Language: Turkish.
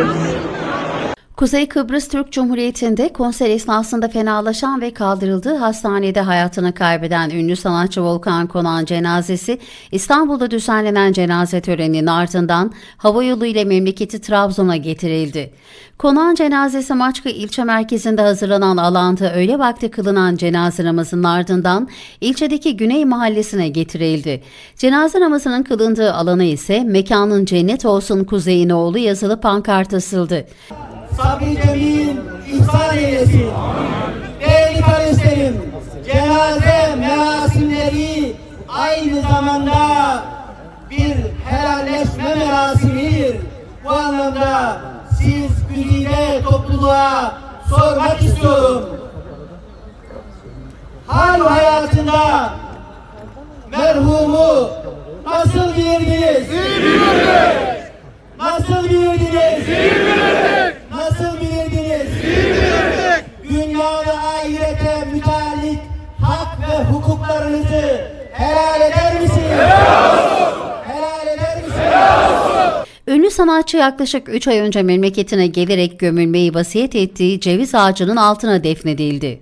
Thank you. Kuzey Kıbrıs Türk Cumhuriyeti'nde konser esnasında fenalaşan ve kaldırıldığı hastanede hayatını kaybeden ünlü sanatçı Volkan Konan cenazesi İstanbul'da düzenlenen cenaze töreninin ardından havayolu ile memleketi Trabzon'a getirildi. Konan cenazesi Maçka ilçe merkezinde hazırlanan alanda öğle vakti kılınan cenaze namazının ardından ilçedeki Güney Mahallesi'ne getirildi. Cenaze namazının kılındığı alana ise mekanın cennet olsun kuzeyin oğlu yazılı pankart asıldı. Sabri Cemil ihsan eylesin. Değerli kardeşlerim, cenaze merasimleri aynı zamanda bir helalleşme merasimidir. Bu anlamda siz güzide topluluğa sormak istiyorum. Hal hayatında merhumu nasıl bilirdiniz? Nasıl bilirdiniz? Bilirdiniz? Dünya ve ahirete müteallik hak ve hukuklarınızı helal eder misiniz? Helal eder misiniz? Ünlü sanatçı yaklaşık 3 ay önce memleketine gelerek gömülmeyi vasiyet ettiği ceviz ağacının altına defnedildi.